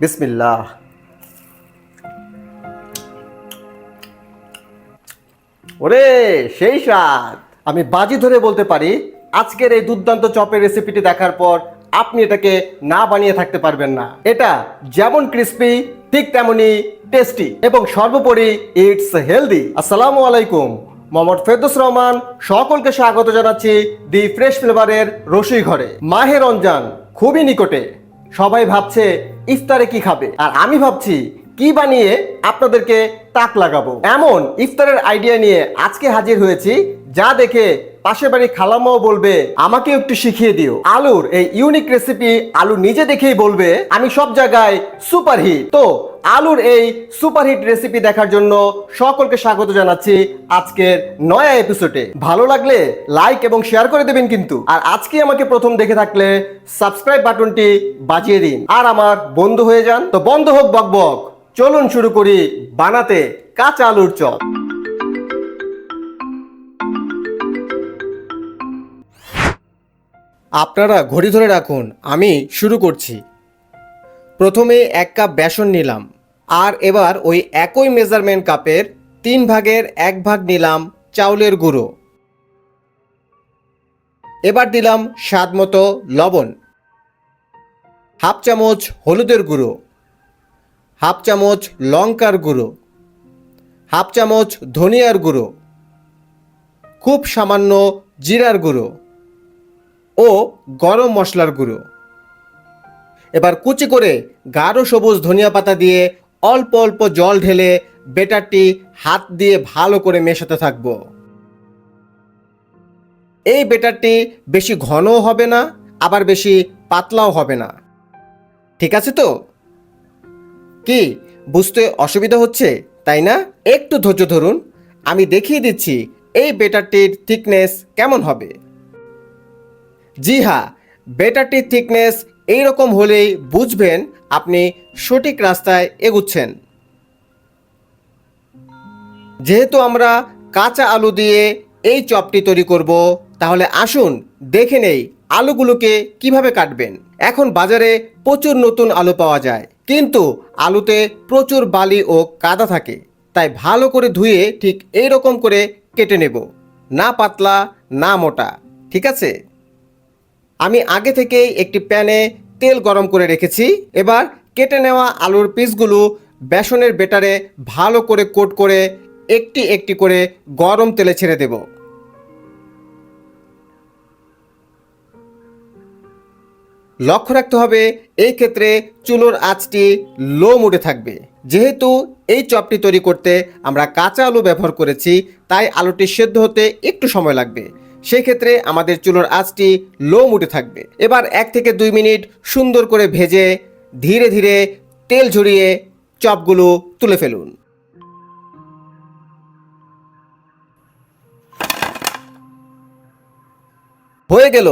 বিসমিল্লাহ। ওরে, সেই স্বাদ। আমি বাজি ধরে বলতে পারি, আজকের এই দুর্দান্ত চপের রেসিপিটি দেখার পর আপনি এটাকে না বানিয়ে থাকতে পারবেন না। এটা যেমন ক্রিস্পি ঠিক তেমনি টেস্টি এবং সর্বোপরি ইটস হেলদি আসসালামু আলাইকুম, মোহাম্মদ ফেরদৌস রহমান, সকলকে স্বাগত জানাচ্ছি দি ফ্রেশ ফ্লেভারের রসুই ঘরে মাহে রমজান, খুবই নিকটে। সবাই ভাবছে, ইফতারে কি খাবে? আর আমি ভাবছি, কি বানিয়ে আপনাদেরকে তাক লাগাবো? এমন ইফতারের আইডিয়া নিয়ে আজকে হাজির হয়েছি, যা দেখে পাশের বাড়ি খালামাও বলবে আমাকে একটু শিখিয়ে দিও। আলুর এই ইউনিক রেসিপি আলু নিজে দেখেই বলবে, আমি সব জায়গায় সুপারহিট তো আলুর এই সুপারহিট রেসিপি দেখার জন্য সকলকে স্বাগত জানাচ্ছি আজকের নয়া এপিসোডে ভালো লাগলে লাইক এবং শেয়ার করে দেবেন কিন্তু। আর আজকে আমাকে প্রথম দেখে থাকলে সাবস্ক্রাইব বাটনটি বাজিয়ে দিন। আর আমার বন্ধু হয়ে যান, তো বন্ধ হোক বকবক চলুন শুরু করি বানাতে কাঁচা আলুর চপ। আপনারা ঘড়ি ধরে রাখুন, আমি শুরু করছি। প্রথমে এক কাপ বেসন নিলাম। আর এবার ওই একই মেজারমেন্ট কাপের তিন ভাগের এক ভাগ নিলাম চাউলের গুঁড়ো। এবার দিলাম স্বাদ মতো লবণ। হাফ চামচ হলুদের গুঁড়ো। হাফ চামচ লঙ্কার গুঁড়ো। হাফ চামচ ধনিয়ার গুঁড়ো। খুব সামান্য জিরার গুঁড়ো ও গরম মশলার গুঁড়ো। এবার কুচি করে গাঢ় সবুজ ধনিয়া পাতা দিয়ে অল্প অল্প জল ঢেলে বেটারটি হাত দিয়ে ভালো করে মেশাতে থাকব। এই বেটারটি বেশি ঘনও হবে না, আবার বেশি পাতলাও হবে না। ঠিক আছে তো? কি, বুঝতে অসুবিধা হচ্ছে? তাই না? একটু ধৈর্য ধরুন, আমি দেখিয়ে দিচ্ছি এই বেটারটির থিকনেস কেমন হবে। জি হ্যাঁ বেটারটির থিকনেস এইরকম হলেই বুঝবেন আপনি সঠিক রাস্তায় এগুচ্ছেন। যেহেতু আমরা কাঁচা আলু দিয়ে এই চপটি তৈরি করব, তাহলে আসুন দেখে নেই আলুগুলোকে কীভাবে কাটবেন। এখন বাজারে প্রচুর নতুন আলু পাওয়া যায়, কিন্তু আলুতে প্রচুর বালি ও কাদা থাকে, তাই ভালো করে ধুয়ে ঠিক এই রকম করে কেটে নেব, না পাতলা, না মোটা, ঠিক আছে? আমি আগে থেকেই একটি প্যানে তেল গরম করে রেখেছি। এবার কেটে নেওয়া আলুর পিসগুলো বেসনের বেটারে ভালো করে কোট করে একটি একটি করে গরম তেলে ছেড়ে দেব। লক্ষ্য রাখতে হবে, এই ক্ষেত্রে চুলোর আঁচটি লো মুডে থাকবে। যেহেতু এই চপটি তৈরি করতে আমরা কাঁচা আলু ব্যবহার করেছি, তাই আলুটি সেদ্ধ হতে একটু সময় লাগবে। সেই ক্ষেত্রে আমাদের চুলোর আঁচটি লো মুডে থাকবে। এবার এক থেকে দুই মিনিট সুন্দর করে ভেজে ধীরে ধীরে তেল ঝরিয়ে চপগুলো তুলে ফেলুন। হয়ে গেল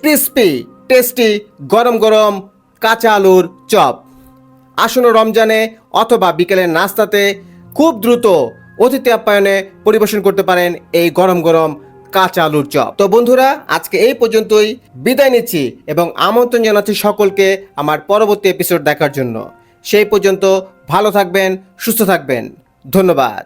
ক্রিস্পি, টেস্টি, গরম গরম কাঁচা আলুর চপ। আসন্ন রমজানে অথবা বিকেলের নাস্তাতে খুব দ্রুত অতিথি আপ্যায়নে পরিবেশন করতে পারেন এই গরম গরম কাঁচা আলুর চপ। তো বন্ধুরা, আজকে এই পর্যন্তই। বিদায় নিচ্ছি এবং আমন্ত্রণ জানাচ্ছি সকলকে আমার পরবর্তী এপিসোড দেখার জন্য। সেই পর্যন্ত ভালো থাকবেন, সুস্থ থাকবেন। ধন্যবাদ।